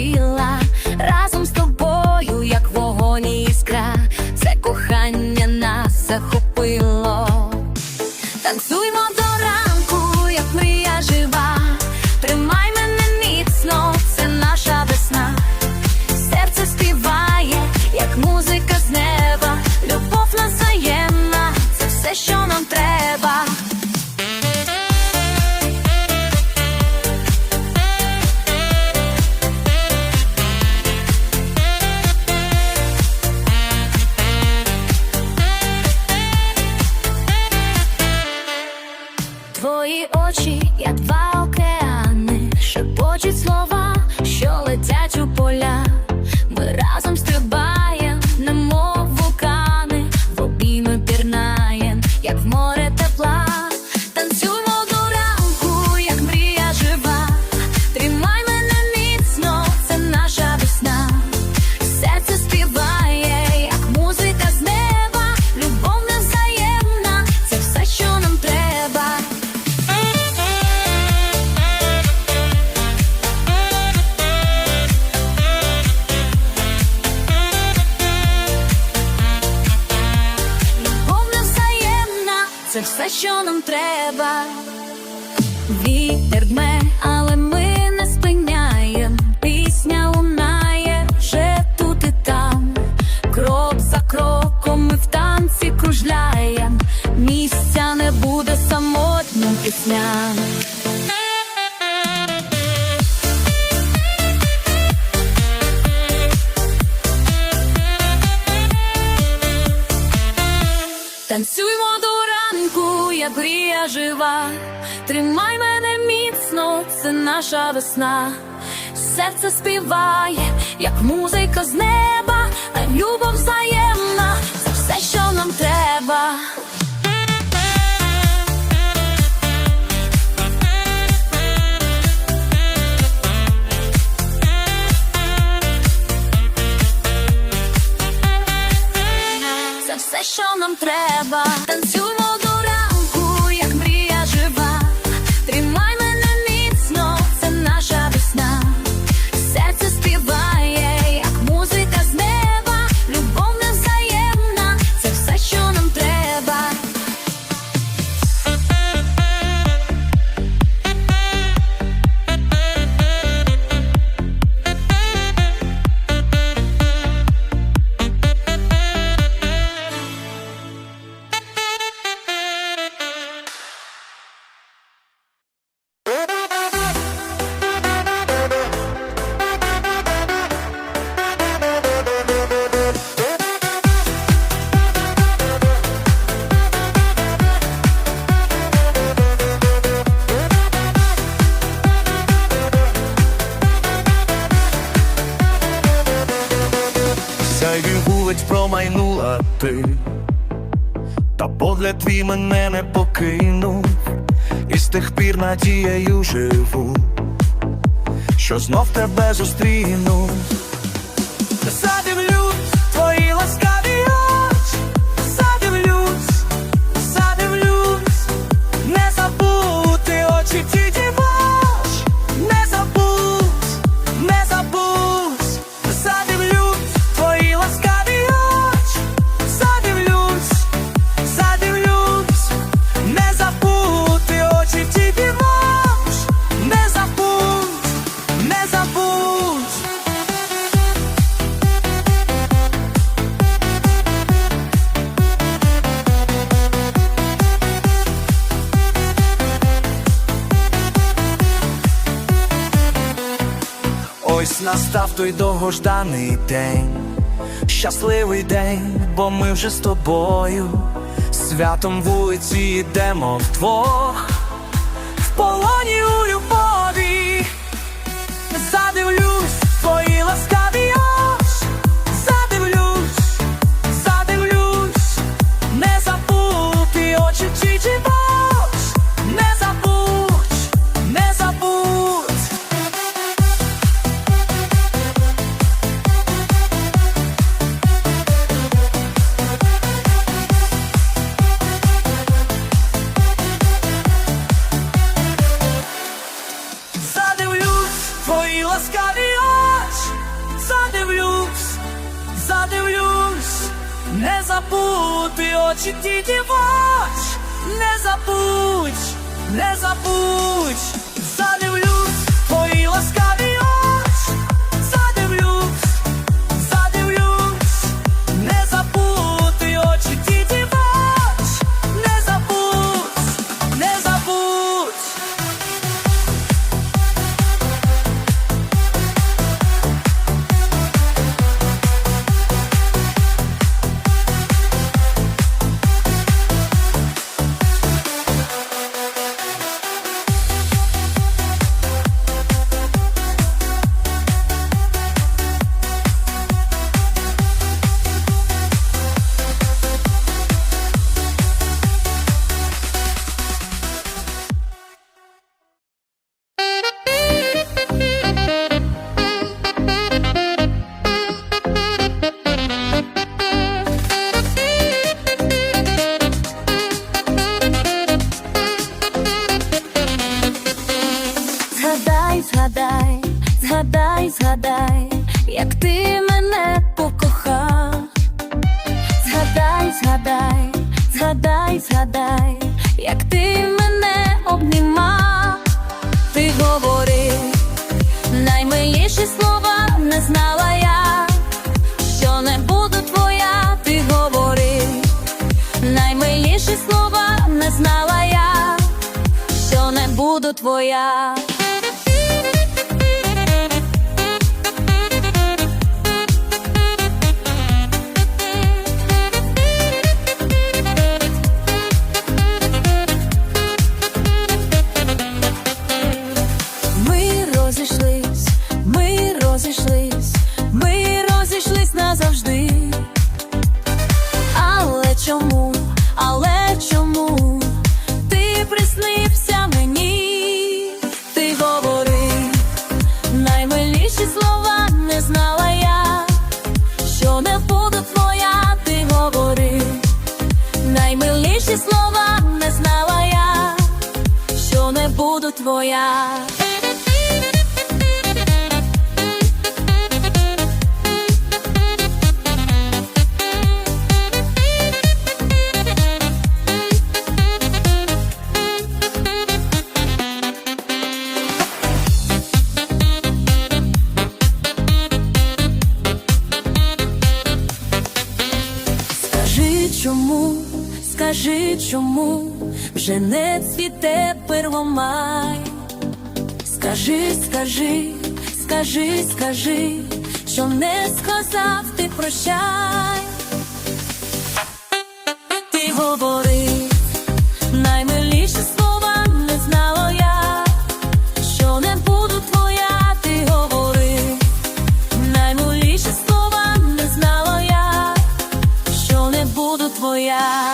полетіла разом Очі, як два океани, шепочуть слова, що летять у поля. Що нам треба. Вітер дме, але ми не спиняєм. Пісня лунає вже тут і там. Крок за кроком ми в танці кружляєм. Місця не буде самотнім пісням. Танцюймо до ранку, як грія жива. Тримай мене міцно, це наша весна. Серце співає, як музика з неба, а любов взаємна, це все, що нам треба. Це все, що нам треба. Танцюймо Вулиць промайнула ти, та погляд твій мене не покинув, і з тих пір надією живу, що знов тебе зустріну. Задивлюсь настав той довгожданий день, щасливий день, бо ми вже з тобою, святом вулиці йдемо вдвох, в полоні у любові, забути очі тіті ваш, не забудь, не забудь, Згадай, згадай, згадай, як ти мене обнімав. Ти говорив наймиліші слова, не знала я, що не буду твоя, ти говорив наймиліші слова, не знала я, що не буду твоя. Чому, скажи чому, вже не цвіте первомай. Скажи, скажи, скажи, скажи, що не сказав ти прощай. Ти говорив Не буду твоя.